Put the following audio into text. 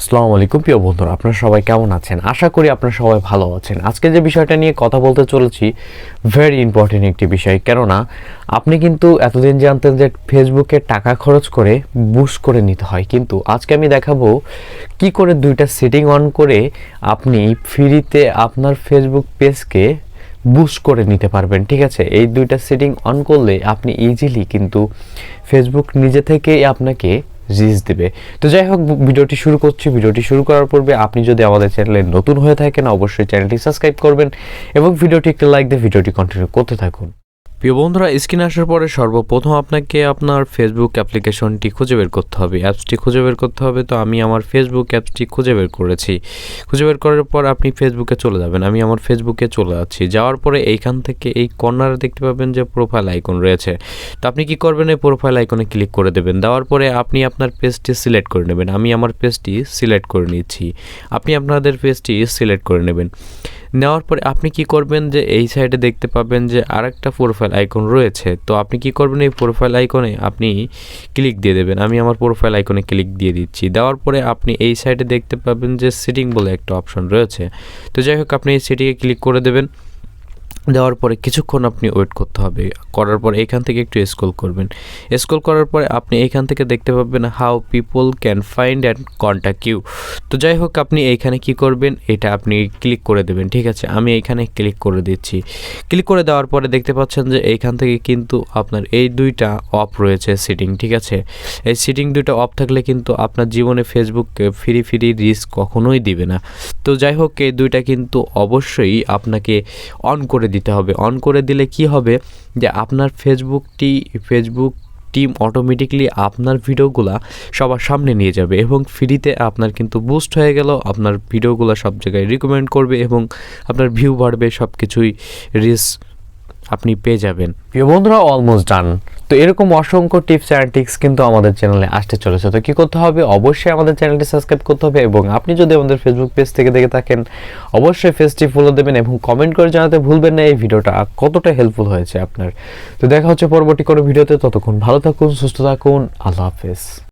আসসালামু আলাইকুম, প্রিয় বন্ধুরা, আপনারা সবাই কেমন আছেন? আশা করি আপনারা সবাই ভালো আছেন। আজকে যে বিষয়টা নিয়ে কথা বলতে চলেছি ভেরি ইম্পর্টেন্ট একটি বিষয়। কেননা, আপনি কিন্তু এতদিন জানতেন যে ফেসবুকে টাকা খরচ করে বুস্ট করে নিতে হয়, কিন্তু আজকে আমি দেখাবো কি করে দুইটা সেটিং অন করে আপনি ফ্রিতে আপনার ফেসবুক পেজকে বুস্ট করে নিতে পারবেন, ঠিক আছে? এই দুইটা সেটিং অন করলে আপনি ইজিলি কিন্তু ফেসবুক নিজে থেকেই আপনাকে রিচ দেবে। তো যাই হোক ভিডিওটি শুরু করছি। ভিডিওটি শুরু করার পূর্বে আপনি যদি আমাদের চ্যানেলে নতুন হয়ে থাকেন, অবশ্যই চ্যানেলটি সাবস্ক্রাইব করবেন এবং ভিডিওটি একটি লাইক দিয়ে ভিডিওটি কন্টিনিউ করতে থাকুন। প্রিয় বন্ধুরা, স্ক্রিন আসার পরে সর্বপ্রথম আপনাকে আপনার ফেসবুক অ্যাপ্লিকেশনটি খুঁজে বের করতে হবে। অ্যাপসটি খুঁজে বের করতে হবে, তো আমি আমার ফেসবুক অ্যাপসটি খুঁজে বের করেছি। খুঁজে বের করার পর আপনি ফেসবুকে চলে যাবেন। আমি আমার ফেসবুকে চলে যাচ্ছি। যাওয়ার পরে এইখান থেকে এই কর্নারে দেখতে পাবেন যে প্রোফাইল আইকন রয়েছে। তো আপনি কি করবেন? এই প্রোফাইল আইকনে ক্লিক করে দেবেন। দেওয়ার পরে আপনি আপনার পেজটি সিলেক্ট করে নেবেন। আমি আমার পেজটি সিলেক্ট করে নিচ্ছি। আপনি আপনাদের পেজটি সিলেক্ট করে নেবেন। নেওয়ার পরে আপনি কি করবেন? যে এই সাইডে দেখতে পাবেন যে আরেকটা প্রোফাইল আইকন রয়েছে, তো আপনি কি করবেন এই প্রোফাইল আইকনে আপনি ক্লিক দিয়ে দেবেন। আমি আমার প্রোফাইল আইকনে ক্লিক দিয়ে দিচ্ছি। দেওয়ার পরে আপনি এই সাইডে দেখতে পাবেন যে সিটিং বলে একটা অপশন রয়েছে। তো যাই হোক, আপনি এই সিটিংয়ে ক্লিক করে দেবেন। দেওয়ার পরে কিছুক্ষণ আপনি ওয়েট করতে হবে। করার পর এখান থেকে একটু স্ক্রল করবেন। স্ক্রল করার পরে আপনি এখান থেকে দেখতে পাবেন how people can find and contact you. তো যাই হোক, আপনি এইখানে কি করবেন, এটা আপনি ক্লিক করে দেবেন, ঠিক আছে? আমি এইখানে ক্লিক করে দিচ্ছি। ক্লিক করে দেওয়ার পরে দেখতে পাচ্ছেন যে এইখান থেকে কিন্তু আপনার এই দুইটা অফ রয়েছে সিটিং, ঠিক আছে? এই সিটিং দুইটা অফ থাকলে কিন্তু আপনার জীবনে ফেসবুক ফ্রি ফ্রি রিস্ক কখনোই দিবে না। তো যাই হোক, এই দুইটা কিন্তু অবশ্যই আপনাকে অন করে দিতে হবে। অন করে দিলে কি হবে? যে আপনার ফেসবুকটি ফেসবুক টিম অটোমেটিকলি আপনার ভিডিওগুলা সবার সামনে নিয়ে যাবে এবং ফ্রিতে আপনার কিন্তু বুস্ট হয়ে গেল, আপনার ভিডিওগুলো সব জায়গায় রিকমেন্ড করবে এবং আপনার ভিউ বাড়বে সব কিছুই রিস আপনি পেয়ে যাবেন। প্রিয় বন্ধুরা অলমোস্ট ডান তো এরকম অসংখ্য টিপস অ্যান্ড টিক্স কিন্তু আমাদের চ্যানেলে আসতে চলেছে। তো কী করতে হবে? অবশ্যই আমাদের চ্যানেলটি সাবস্ক্রাইব করতে হবে এবং আপনি যদি আমাদের ফেসবুক পেজ থেকে দেখে থাকেন, অবশ্যই পেজটি ফলো দেবেন এবং কমেন্ট করে জানাতে ভুলবেন না। এই ভিডিওটা কতটা হেল্পফুল হয়েছে আপনার? তো দেখা হচ্ছে পরবর্তী কোনো ভিডিওতে। ততক্ষণ ভালো থাকুন, সুস্থ থাকুন। আল্লাহ হাফেজ।